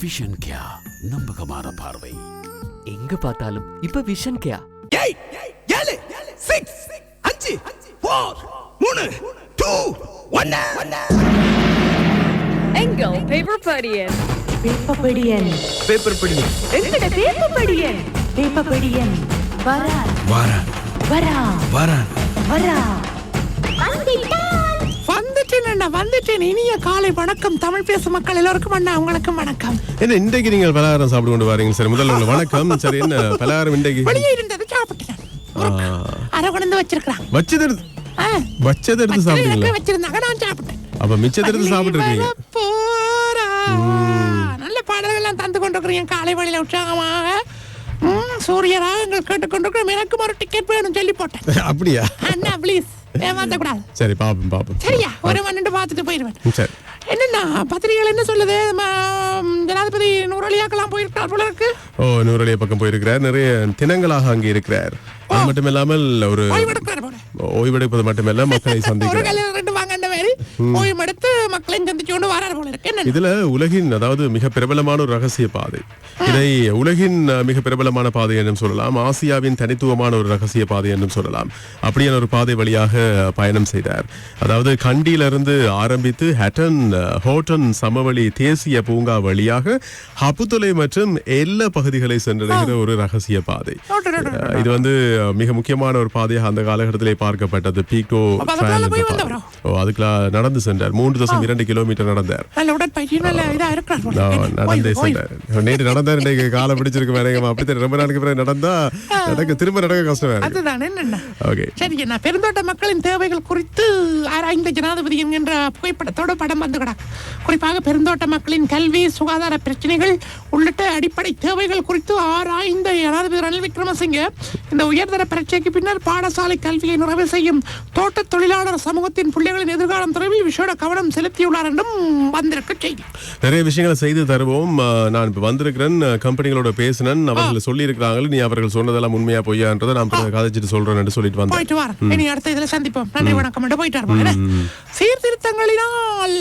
Vision கியா நம்பகமான பார்வை. எங்க பார்த்தாலும் இப்ப விஷன் கேயா ஏழு சிக்ஸ் அஞ்சு ஃபோர் மூணு டூ ஒன்னு எங்கள் பேப்பர் படியன்? வேப்பப்படியன் பேப்பர் படி எங்கட வேப்பப்படியன் வேப்பப்படியன் வரா வாரா வரா வாரா வரா வந்துட்டேன் அண்ணா வந்துட்டேன். இனிய காலை வணக்கம். தமிழ் பேசும் மக்கள் எல்லோருக்கும் அண்ணா உங்களுக்கும் வணக்கம். என்ன இன்றைக்கு நீங்கள் பலகாரம் சாப்பிட்டு கொண்டு வரீங்க? சரி முதல்ல உங்களுக்கு வணக்கம். சரி என்ன பலகாரம் இன்றைக்கு? வெளியே இருந்தது சாப்பிட்டேன். அரை கொண்டு வச்சிருக்கிறான். வச்சது எடுத்து வச்சது எடுத்து சாப்பிட்டீங்களா? வச்சிருந்தாங்க நான் சாப்பிட்டேன். அப்ப மிச்சத்தை எடுத்து சாப்பிட்டு இருக்கீங்க போறா. நல்ல பாடல்கள்லாம் தந்து கொண்டிருக்கிறீங்க காலை வழியில உற்சாகமாக ம், சூரிய ராகங்கள் கேட்டுக்கொண்டிருக்கிறோம். எனக்கும் ஒரு டிக்கெட் வேணும் சொல்லி போட்டேன். அப்படியா? அண்ணா ப்ளீஸ் ஏமாத்த கூடாது சரி பாப்போம் பாப்போம் சரியா ஒரு மணிட்டு பார்த்துட்டு போயிடுவேன் சரி என்னண்ணா பத்திரிகைகள் என்ன சொல்லுது ஜனாதிபதி நூறலியாக்கெல்லாம் போயிருக்கார் போல இருக்கு ஓ நூறலிய பக்கம் போயிருக்கிறார் நிறைய தினங்களாக அங்கே இருக்கிறார் அது மட்டும் இல்லாமல் ஒரு ஓய்வெடுப்பது மட்டுமல்ல மக்களை சந்திக்கிறார் ஓய்வு எடுத்து மக்களையும் சந்திச்சு கொண்டு வராரு போல இருக்கு. இதுல உலகின் அதாவது மிக பிரபலமான ஒரு ரகசிய பாதை. இதை உலகின் மிக பிரபலமான பாதை என்றும் சொல்லலாம். ஆசியாவின் தனித்துவமான ஒரு ரகசிய பாதை என்றும் சொல்லலாம். அப்படியான ஒரு பாதை வழியாக பயணம் செய்தார். அதாவது கண்டியிலிருந்து ஆரம்பித்து ஹட்டன் ஹோட்டன் சமவெளி தேசிய பூங்கா வழியாக ஹப்புத்தொலை மற்றும் எல்லா பகுதிகளை சென்றடைகிற ஒரு ரகசிய பாதை. இது வந்து மிக முக்கியமான ஒரு பாதையாக அந்த காலகட்டத்திலே பார்க்கப்பட்டது. பீகோ அதுக்குள்ள நடந்து சென்றார். மூன்று தசம் இரண்டு கிலோமீட்டர் நடந்தார். நான். நடந்தே. சென்றார். நேற்று நடந்தார் இன்றைக்கு காலை பிடிச்சிருக்கு வேறங்க அப்படித்தான் ரொம்ப நாளுக்கு பிறகு நடந்தா நடக்க திரும்ப நடக்க கஷ்டம் அதுதான் ஓகே. சரி என்ன? பெருந்தோட்ட மக்களின் தேவைகள் குறித்து ஆராய்ந்த ஜனாதிபதி என்கின்ற புகைப்படத்தோடு படம் வந்து கிடக்கு குறிப்பாக பெருந்தோட்ட மக்களின் கல்வி சுகாதார பிரச்சனைகள் உள்ளிட்ட அடிப்படை தேவைகள் குறித்து ஆராய்ந்த ஜனாதிபதி ரணில் விக்ரமசிங்க இந்த உயர்தர பரீட்சைக்கு பின்னர் பாடசாலை கல்வியை நிறைவு செய்யும் தோட்ட தொழிலாளர் சமூகத்தின் பிள்ளைகளின் எதிர்காலம் தொடர்பில் விஷேட கவனம் செலுத்தியுள்ளார் என்றும் வந்திருக்க செய்தி. நிறைய விஷயங்களை செய்து தருவோம். நான் இப்ப வந்திருக்கிறேன். கம்பெனிகளோட பேசினேன். அவர்கள் சொல்லி இருக்கிறாங்க நீ அவர்கள் சொன்னதெல்லாம் உண்மையா பொய்யான்றதை நான் கதைச்சிட்டு சொல்றேன்னு சொல்லிட்டு வந்தேன். போயிட்டு வரேன். இனி அடுத்த இதுல சந்திப்போம். நன்றி வணக்கம் என்று போயிட்டு சீர்திருத்தங்களினால்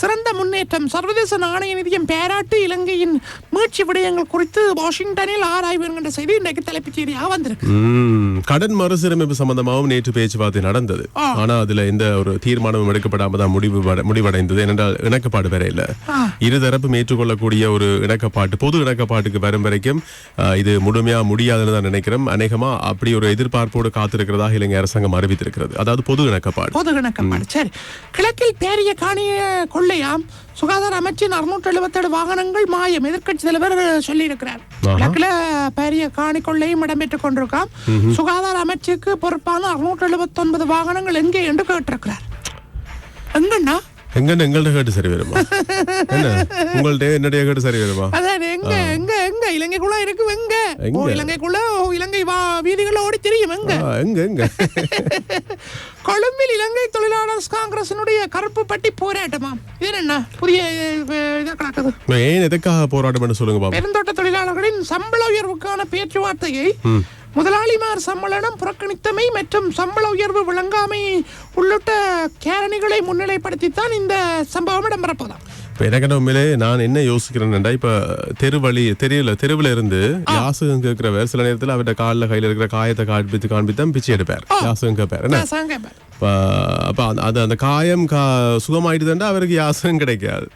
சிறந்த முன்னேற்றம். சர்வதேச நாணய நிதியம் பேராட்டு இலங்கையின் மீட்சி விடயங்கள் குறித்து வாஷிங்டனில் ஆராய்வு என்கின்ற செய்தி இன்றைக்கு தலைப்புச் செய்தியாக வந்திருக்கு. கடன் மறுசீரமைப்பு சம்பந்தமாகவும் நேற்று பேச்சுவார்த்தை நடந்தது. ஆனா அதுல எந்த ஒரு தீர்மானமும் எடுக்கப்படாம தான் முடிவு வட- முடிவடைந்தது. ஏனென்றால் இணக்கப்பாடு வேற இல்ல. இருதரப்பும் ஏற்றுக்கொள்ளக்கூடிய ஒரு இணக்கப்பாட்டு பொது இணக்கப்பாட்டுக்கு வரும் வரைக்கும் இது முழுமையா முடியாதுன்னு தான் நினைக்கிறேன். அநேகமா அப்படி ஒரு எதிர்பார்ப்போடு காத்திருக்கிறதாக இலங்கை அரசாங்கம் அறிவித்திருக்கிறது. அதாவது பொது இணக்கப்பாடு. பொது இணக்கப்பாடு. சரி. கிழக்கில் பேரிய காணிய கொள்ளையாம். சுகாதார அமைச்சின் அறுநூற்று எழுபத்தேழு வாகனங்கள் மாயம். எதிர்க்கட்சி தலைவர் சொல்லியிருக்கிறார். கிழக்குல பெரிய காணி கொள்ளையும் இடம்பெற்றுக் கொண்டிருக்காம் சுகாதார அமைச்சுக்கு பொறுப்பான அறுநூற்று எழுபத்தொன்பது வாகனங்கள் எங்கே என்று கேட்டிருக்கிறார். எங்கண்ணா எங்க எங்கள்ட்ட கேட்டு சரி வருமா? என்ன? உங்கள்ட்ட என்னுடைய கேட்டு சரி வருமா? அதான் எங்க எங்க எங்க? இலங்கைக்குள்ள இருக்கு எங்க? இலங்கைக்குள்ள இலங்கை வா வீதிகள்ல ஓடி தெரியும் எங்க? எங்க எங்க? கொழும்பில் இலங்கை தொழிலாளர் காங்கிரசினுடைய கருப்பு பட்டி போராட்டமாம் இது என்ன புதிய ஏன் எதுக்காக போராட்டம் சொல்லுங்க பெருந்தோட்ட தொழிலாளர்களின் சம்பள உயர்வுக்கான பேச்சுவார்த்தையை முதலாளிமார் சம்மேளனம் புறக்கணித்தமை மற்றும் சம்பள உயர்வு வழங்காமை உள்ளிட்ட கேரணிகளை முன்னிலைப்படுத்தித்தான் இந்த சம்பவம் இடம்பெறப்போதாம். இப்ப எனக்கு என்ன உண்மையிலே நான் என்ன யோசிக்கிறேன்டா இப்ப தெரு வழி தெரியல தெருவுல இருந்து யாசகம் கேட்கிறவர் சில நேரத்துல அவர்கிட்ட கால்ல கையில இருக்கிற காயத்தை காண்பித்து காண்பித்தான் பிச்சை எடுப்பார். யாசகம் கேட்பார். என்ன? அப்ப அது அந்த காயம் கா சுகமாயிட்டுதாண்டா அவருக்கு யாசகம் கிடைக்காது.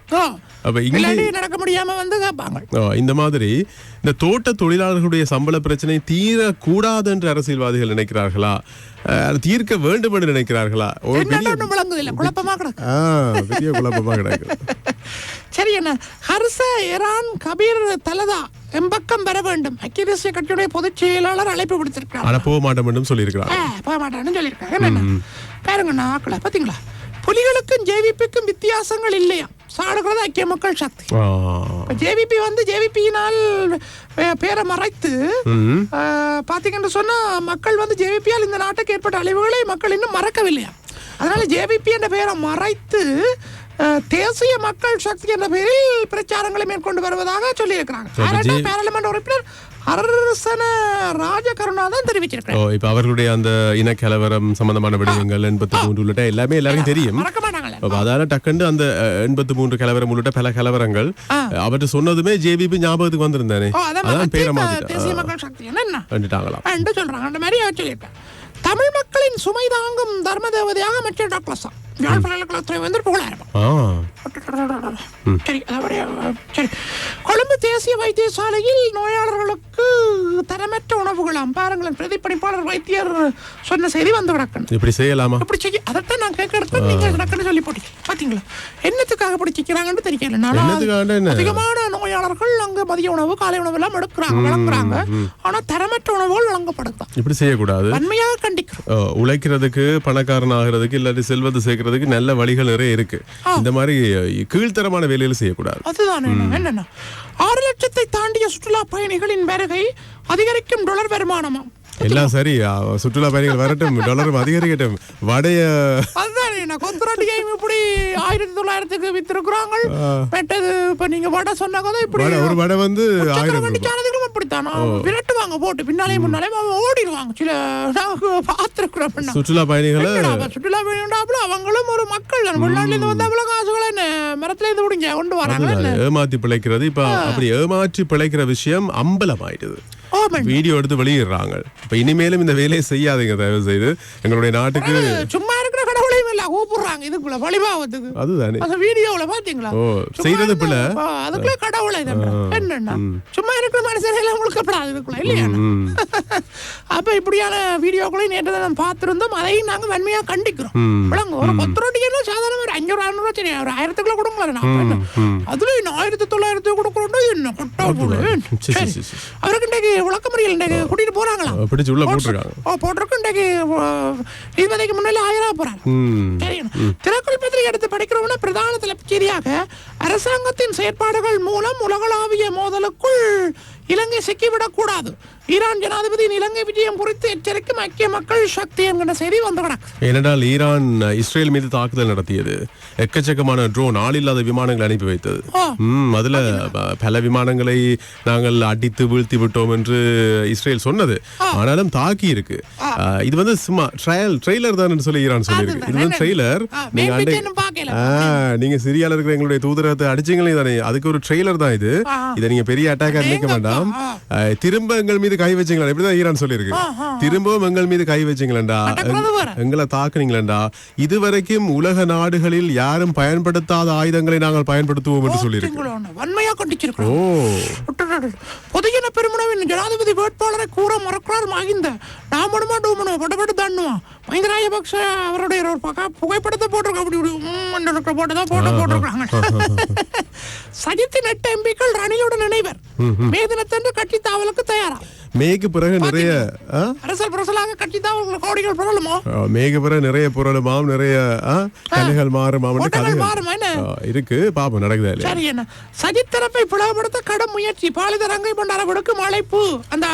அப்ப இங்க நடக்க முடியாம வந்து கேட்பாங்க இந்த மாதிரி இந்த தோட்ட தொழிலாளர்களுடைய சம்பள பிரச்சனை தீரக்கூடாது என்று அரசியல்வாதிகள் நினைக்கிறார்களா? தீர்க்க வேண்டும் என்று நினைக்கிறார்களா? குழப்பமா கிடக்கு. பெரிய குழப்பமா கிடக்கு. சரி என்ன? ஹர்ச இரான் கபீர் தலதா எம்பக்கம் வர வேண்டும். ஐக்கிய தேசிய கட்சியுடைய பொதுச் செயலாளர் அழைப்பு விடுத்திருக்கிறார். ஆனா போக மாட்டோம் என்றும் சொல்லியிருக்கிறார். போக மாட்டான்னு சொல்லியிருக்காங்க பாருங்க நாக்களை பாத்தீங்களா? புலிகளுக்கும் ஜேவிபிக்கும் வித்தியாசங்கள் இல்லையா? சாடுகிறது ஐக்கிய மக்கள் சக்தி. ஜேவிபி வந்து ஜேவிபியினால் பேரை மறைத்து ம். அஹ், பாத்தீங்கன்னு சொன்னா மக்கள் வந்து ஜேவிபியால் இந்த நாட்டுக்கு ஏற்பட்ட அழிவுகளை மக்கள் இன்னும் மறக்கவில்லையா? அதனால ஜேவிபி என்ற பெயரை மறைத்து தேசிய மக்கள் சக்தி என்ற பெயரில் பிரச்சாரங்களை மேற்கொண்டு வருவதாக சொல்லியிருக்கிறாங்க. ஜி- பாராளுமன்ற உறுப்பினர் அரசன ராஜகருணா தான் தெரிவிச்சிருக்கிறார். ஓ இப்ப அவர்களுடைய அந்த இனக்கலவரம் சம்பந்தமான விடயங்கள் எண்பத்தி மூன்று உள்ளிட்ட எல்லாமே எல்லாருக்கும் தெரியும். அதால டக்குண்டு அந்த எண்பத்தி மூன்று கலவரம் உள்ளிட்ட பல கலவரங்கள் அவர்கிட்ட சொன்னதுமே ஜேபிபி ஞாபகத்துக்கு வந்திருந்தானே? அதான் பேரை சொல்றாங்க. அந்த மாதிரி தமிழ் மக்களின் சுமை தாங்கும் தர்ம தேவதையாக அமைச்சர் டாக்டர் சா யாழ் பல்கலைக்கழகத்துறை வந்து புகழாயிருப்பான் ஆ. சரி அதோடைய சரி. கொழும்பு தேசிய வைத்தியசாலையில் நோயாளர்களுக்கு தரமற்ற உணவுகளாம். பாருங்களேன் பிரதிப்பணிப்பாளர் வைத்தியர் சொன்ன செய்தி வந்து கிடக்கணும். இப்படி செய்யலாமா? இப்படி செய்ய அதைத்தான் நான் கேட்கறது நீங்க கிடக்குன்னு சொல்லி போட்டீங்க. பாத்தீங்களா? என்னத்துக்காக இப்படி சிக்கிறாங்கன்னு தெரியல. நானா? அதிகமான நோயாளர்கள் அங்க மதிய உணவு காலை உணவு எல்லாம் எடுக்கிறாங்க வழங்குறாங்க ஆனா தரமற்ற உணவுகள் வழங்கப்படுதான். இப்படி செய்யக்கூடாது. வன்மையாக கண்டிக்கிறோம். உழைக்கிறதுக்கு பணக்காரன் ஆகிறதுக்கு இல்லாட்டி செல்வத்தை சேர்க்கறதுக்கு நல்ல வழிகள் நிறைய இருக்கு. இந்த மாதிரி கீழ்த்தரமான வேலையில செய்யக்கூடாது. அதுதான் என்னன்னா? ஆறு லட்சத்தை தாண்டிய சுற்றுலா பயணிகளின் வருகை அதிகரிக்கும் டாலர் வருமானமாம் எல்லாம் சரி சுற்றுலா பயணிகள் வரட்டும் டாலரும் அதிகரிக்கட்டும். வடைய அதுதான் என்ன கொத்துரட்டிகையும் இப்படி ஆயிரத்தி தொள்ளாயிரத்துக்கு வித்திருக்கிறாங்க பெட்டது இப்ப நீங்க வடை சொன்ன கதை இப்படி ஒரு வடை வந்து ஆயிரம் அப்படித்தான்? விரட்டுவாங்க போட்டு. பின்னாலே முன்னாலே ஓடிடுவாங்க. சில பார்த்துருக்குறோம் சுற்றுலா பயணிகளை சுற்றுலா பயணிகள் அவங்களும் ஒரு மக்கள். தான் வெளிநாட்டுல இருந்து வந்து அவ்வளவு காசுகளை மரத்துல இருந்து முடிஞ்ச கொண்டு வராங்க ஏமாத்தி பிழைக்கிறது. இப்ப அப்படி ஏமாற்றி பிழைக்கிற விஷயம் அம்பலம் ஆயிடுது ஆமாம். வீடியோ எடுத்து வெளியிடுறாங்க. இப்ப இனிமேலும் இந்த வேலையை செய்யாதீங்க தயவு செய்து எங்களுடைய நாட்டுக்கு சும்மா இல்ல கூப்பிடுறாங்க இதுக்குள்ள வழிபாவத்துக்கு அதுதானே. அந்த சும்மா செய்றது இருந்து- பிள்ளை. அதுக்குள்ள கடவுளை என்னன்னா சும்மா இருக்கிற மனுஷன் எல்லாம் முழுக்கப்படாது இதுக்குள்ள இல்லையா? அப்ப இப்படியான வீடியோக்களையும் நேற்று தான் பார்த்திருந்தோம். அதையும் நாங்க வன்மையா கண்டிக்கிறோம். விளங்க ஒரு பத்து ரொட்டிக்கு சாதாரண ஒரு அஞ்சூறு அறுநூறு சரி ஒரு ஆயிரத்துக்குள்ள என்ன? அதுல ஆயிரத்தி தொள்ளாயிரத்துக்கு கொடுக்கணும் என்ன? கொட்டா போடு. அவருக்கு இன்றைக்கு விளக்கமறியல் இன்றைக்கு கூட்டிட்டு போறாங்களா? பிடிச்சு உள்ள போட்டிருக்காங்க. ஓ போட்டிருக்கு இன்றைக்கு நீதிபதிக்கு முன்னாடி ஆயிரா போறாங்க. ம். சரி திறக்குள் பத்திரிகை எடுத்து படிக்கிறவன பிரதான தலைப்புச் செய்தியாக அரசாங்கத்தின் செயற்பாடுகள் மூலம் உலகளாவிய மோதலுக்குள் இலங்கை சிக்கிவிடக் கூடாது ஈரான் ஜனாதிபதியின் இலங்கை விஜயம் குறித்து எச்சரிக்கும் ஐக்கிய மக்கள் சக்தி என்கிற செய்தி வந்து கிடக்கு. ஏனென்றால் ஈரான் இஸ்ரேல் மீது தாக்குதல் நடத்தியது. எக்கச்சக்கமான ட்ரோன் ஆளில்லாத விமானங்கள் அனுப்பி வைத்தது. அதுல பல விமானங்களை நாங்கள் அடித்து வீழ்த்தி விட்டோம் என்று இஸ்ரேல் சொன்னது. ஆனாலும் தாக்கி இருக்கு. இது வந்து சும்மா ட்ரையல் ட்ரெய்லர் தான் சொல்லி ஈரான் சொல்லியிருக்கு. இது வந்து ட்ரெய்லர் நீங்க நீங்க சிரியால இருக்கிற எங்களுடைய தூதரகத்தை அடிச்சீங்களே தானே. அதுக்கு ஒரு ட்ரெய்லர் தான் இது. இதை நீங்க பெரிய அட்டாக்கா நினைக்க வேண்டாம். ஆ, திரும்ப எங்கள் மீது கை வச்சீங்களா இப்படிதான் ஈரான் சொல்லியிருக்கு. திரும்பவும் எங்கள் மீது கை வச்சீங்களா. எங்களை தாக்குனீங்களா இதுவரைக்கும் உலக நாடுகளில் யாரும் பயன்படுத்தாத ஆயுதங்களை நாங்கள் பயன்படுத்துவோம் என்று சொல்லியிருக்கு. திங்களோன்னு வன்மையா கண்டிச்சிருக்கிறோம். பொதுஜன பெருமனவின் ஜனாதிபதி வேட்பாளரை கூற மறக்கிறார் மகிந்த. டாமனுமா டூமனோ படப்பட்டு தாண்டுமா மஹிந்த ராஜபக்ச அவருடைய ஒரு பக்க புகைப்படத்தை போட்டிருக்க. அப்படி இப்படி போட்டு தான் போட்டோ போட்டிருக்காங்க. சஜித்தின் எட்டு எம்பிக்கள் ரணிலுடன் நினைவர். மே தினத்தன்று கட்சி தாவலுக்கு தயாரா? மேக்கு பிறகு நிறைய? அரசல் புரசலாக கட்சி தாவல் கோடிகள் புரளுமோ? மேக்கு பிறகு நிறைய புரளுமாம் நிறைய கலைகள் மாறுமா ஆ, இருக்கு. பாப்போம் நடக்குதா சரி என்ன? சஜித் தரப்பை பிளவுபடுத்த கடும் முயற்சி. பாலித ரங்கை பண்டார விடுக்கும் அழைப்பு. அந்த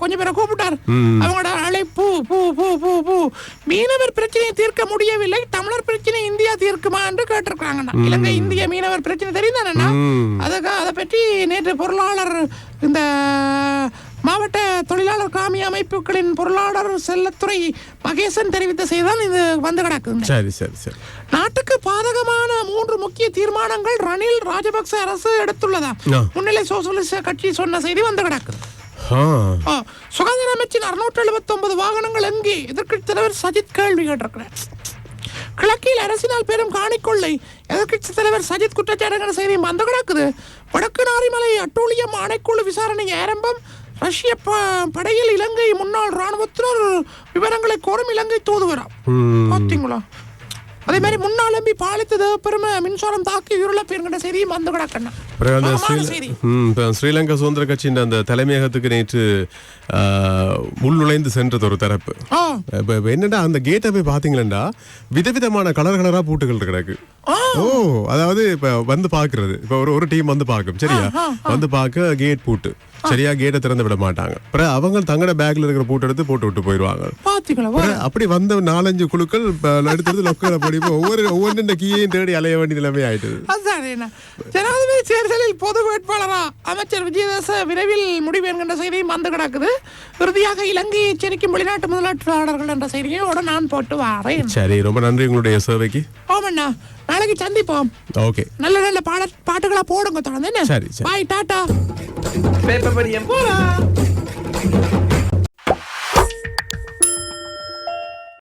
கொஞ்சம் பேரை கூப்பிட்டார். அவங்களோட அழைப்பு. பூ பூ பூ பூ. மீனவர் பிரச்சனையை தீர்க்க முடியவில்லை. தமிழர் பிரச்சனை இந்தியா தீர்க்குமா என்று கேட்டிருக்காங்க இலங்கை இந்திய மீனவர் பிரச்சனை தெரியும் தானே அதுக்கு அதை பற்றி நேற்று பொருளாளர் இந்த மாவட்ட தொழிலாளர் காமி அமைப்புகளின் பொருளாளர் செல்லத்துறை மகேசன் தெரிவித்த செய்திதான் இது வந்து கிடக்குது சரி சரி சரி. நாட்டுக்கு பாதகமான மூன்று முக்கிய தீர்மானங்கள் ரணில் ராஜபக்ச அரசு எடுத்துள்ளதா. முன்னிலை சோசலிச கட்சி சொன்ன செய்தி வந்து கிடக்குது. சுகாதார அமைச்சின் அறுநூற்று எழுபத்தி ஒன்பது வாகனங்கள் எங்கே எதிர்க்கட்சி தலைவர் சஜித் கேள்வி கேட்டிருக்கிறார். கிழக்கில் அரசினால் பெரும் காணிக்கொள்ளை. எதிர்க்கட்சி தலைவர் சஜித் குற்றச்சாட்டுங்கிற செய்தி வந்து கிடக்குது? வடக்கு நாரிமலை அட்டூழியம் ஆணைக்குழு விசாரணை ஆரம்பம். ரஷ்ய படையில் இலங்கை முன்னாள் ராணுவத்தினர் விவரங்களை கோரும் இலங்கை தூதுவரா. பார்த்தீங்களா அதே மாதிரி முன்னாள் எம்பி பாலித்த மின்சாரம் தாக்கி உருள பேருங்கிற செய்தியும் வந்து கிடக்கணும் இப்ப ஸ்ரீலங்கா சுதந்திர கட்சியின் அந்த தலைமையகத்துக்கு நேற்று உள்நுழைந்து சென்றது ஒரு தரப்பு. இப்ப என்னடா அந்த கேட்டை போய் பாத்தீங்களா விதவிதமான கலர் கலரா பூட்டுகள் கிடக்கு. ஓ அதாவது இப்ப வந்து பாக்குறது. இப்ப ஒரு ஒரு டீம் வந்து பாக்கும் சரியா? வந்து பார்க்க கேட் பூட்டு. சரியா கேட்டை திறந்து விட மாட்டாங்க. அப்புறம் அவங்க தங்களோட பேக்ல இருக்கிற பூட்டை எடுத்து போட்டு விட்டு போயிடுவாங்க அப்படி வந்த நாலஞ்சு குழுக்கள் எடுத்து லொக்கரை படி இப்ப ஒவ்வொரு ஒவ்வொன்று கீயையும் தேடி அலைய வேண்டிய நிலைமை ஆயிட்டுது. அதுதான் என்ன? ஜனாதிபதி தேர்தலில் பொது வேட்பாளரா அமைச்சர் விஜயதாச விரைவில் முடிவு என்கின்ற செய்தியும் வந்து கிடக்குது. இறுதியாக இலங்கையை எச்சரிக்கும் வெளிநாட்டு முதலீட்டாளர்கள் என்ற செய்தியோட நான் போட்டு வரேன். சரி ரொம்ப நன்றி உங்களுடைய சேவைக்கு. ஓமண்ணா நாளைக்கு சந்திப்போம். ஓகே நல்ல நல்ல பாட பாட்டுகளா போடுங்க தொடர்ந்து என்ன? சரி. பாய் டாட்டா. பேப்பர் படியம் போலாம்.